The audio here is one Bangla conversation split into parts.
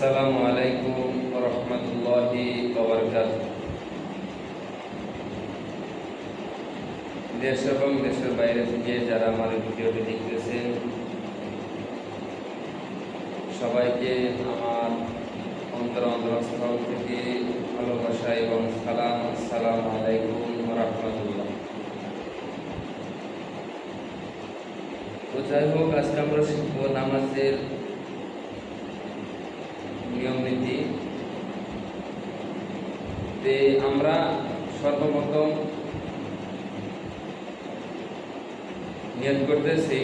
আসসালামু আলাইকুম রহমতুল্লাহি দেশ এবং দেশের বাইরে থেকে যারা আমার ভিডিওটি দেখতেছেন, সবাইকে আমার অন্তর অন্তরস্থল থেকে ভালোবাসা এবং সালাম, আসসালামু আলাইকুম রহমতুল্লাহ। তো যাই হোক, আজকে আমরা শিখব নামাজের তে আমরা সর্বপ্রথম নিয়ত করতেছি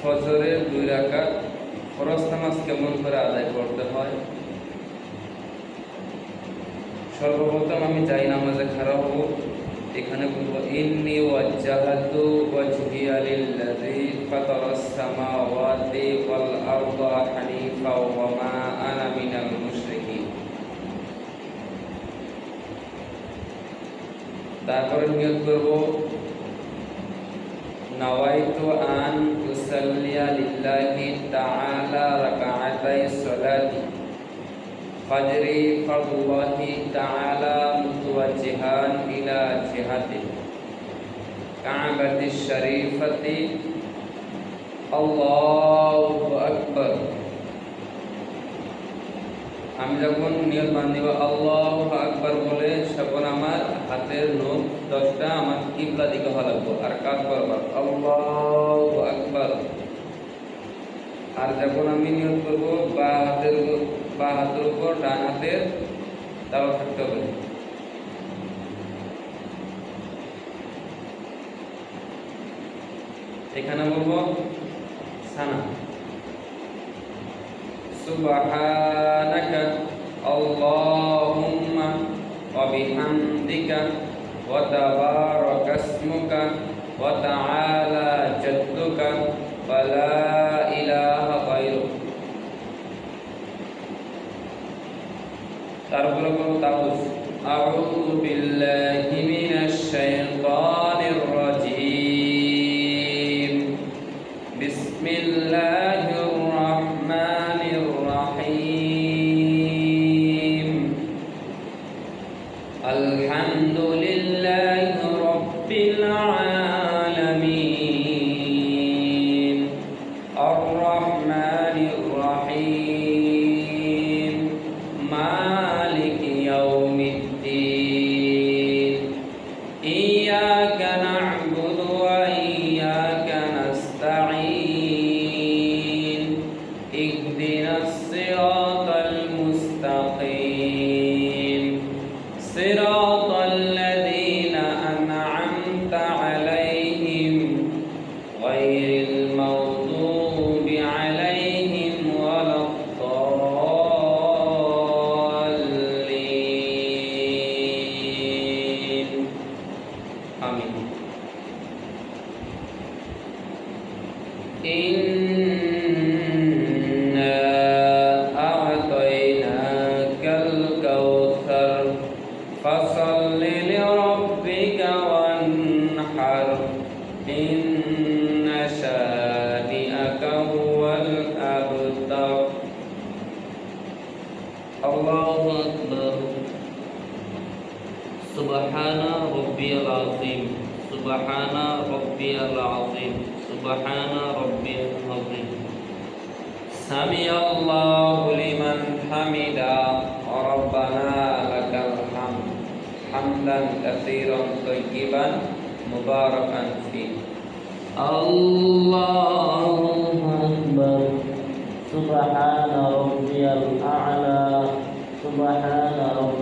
ফজরের দুই রাকাত, ফরজ কেমন করে আদায় করতে হয়? সর্বপ্রথম আমি যাই নামাজে খারাপ হব। এখানে বলব, ইন্নি ওয়াজ্জাহাতু ওয়াজহিয়া লিল্লাযী তারপরে নিয়ত করব নাওয়াইতু আন উসাল্লিয়া লিল্লাহি তাআলা রাকাআতাই সালাতি ফজরি ফরদুল্লাহি তাআলা মুতওয়াজ্জিহান ইলা জিহাতি কাবাতি শরীফতি আল্লাহু আকবার আমি যখন নিয়ত বান্ধিব আল্লাহ আকবার বলে তখন আমার হাতের নখ দশটা আমার কিবলা দিকে হওয়া লাগবো আর কাজ করবার। আল্লাহ আকবার। আর যখন আমি নিয়ত করব, বা হাতের বা হাতের উপর, ডান হাতের তাও থাকতে হবে। এখানে বলব সানা। سبحانك اللهم وبحمدك وتبارك اسمك وتعالى جدك ولا إله غيرك তারপরে বলবো তাউস أعوذ بالله من Alhamdulillah. Subhana rabbiyal azim. Subhana rabbiyal azim. Subhana rabbiyal azim. Sami Allahu liman hamida. Rabbana lakal hamd. Hamdan kathiran tayyiban Mubarakan fi. Allahumma Subhana rabbiyal a'la. Subhana rabbiyal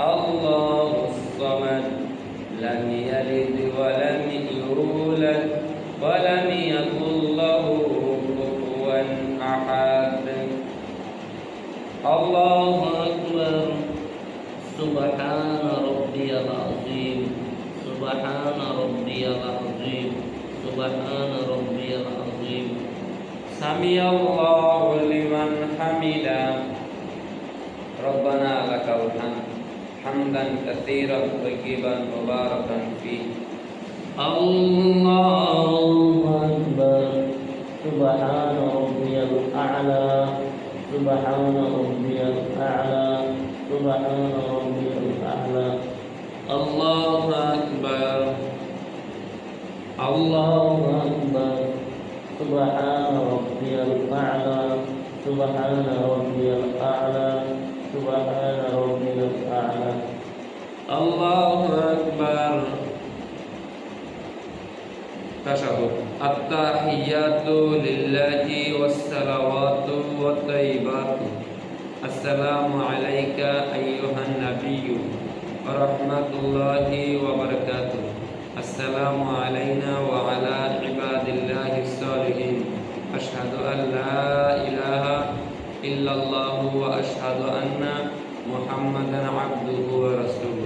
الله الصمد لم يلد ولم يولد ولم يكن له كفوا أحد. الله أكبر. سبحان ربي العظيم. سبحان ربي العظيم. سبحان ربي العظيم. سمع الله لمن حمده. ربنا لك الحمد. حمدا كثيرا طيبا مباركا فيه الله أكبر سبحان ربي الأعلى سبحان ربي الأعلى سبحان ربي الأعلى الله أكبر الله أكبر سبحان ربي الأعلى سبحان ربي الأعلى سبحان ربي الأعلى الله أكبر. তাশাহুদ আত্তাহিয়াতু লিল্লাহি ওয়াস সালাওয়াতু ওয়াত তাইবাতু আসসালামু আলাইকা আইয়ুহান নাবিয়্যু السلام علينا وعلى عباد الله الصالحين. أشهد أن لا إله إلا الله وأشهد أن محمدا عبده ورسوله.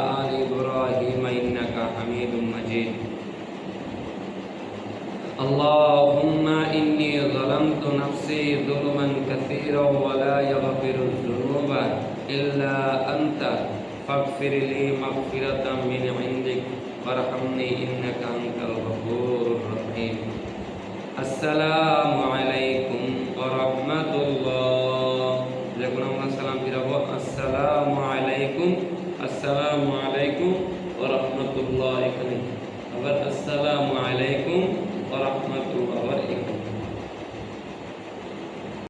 ظلمت نفسي ظلما كثيرا ولا يغفر الذنوب إلا أنت فاغفر لي مغفرة من عندك وارحمني إنك أنت الغفور الرحيم السلام عليكم ورحمة الله যখন আমরা সালাম ফিরাবো আসসালামু আলাইকুম আসসালামু আলাইকুম ওয়া রাহমাতুল্লাহ এখানে আবার আসসালামু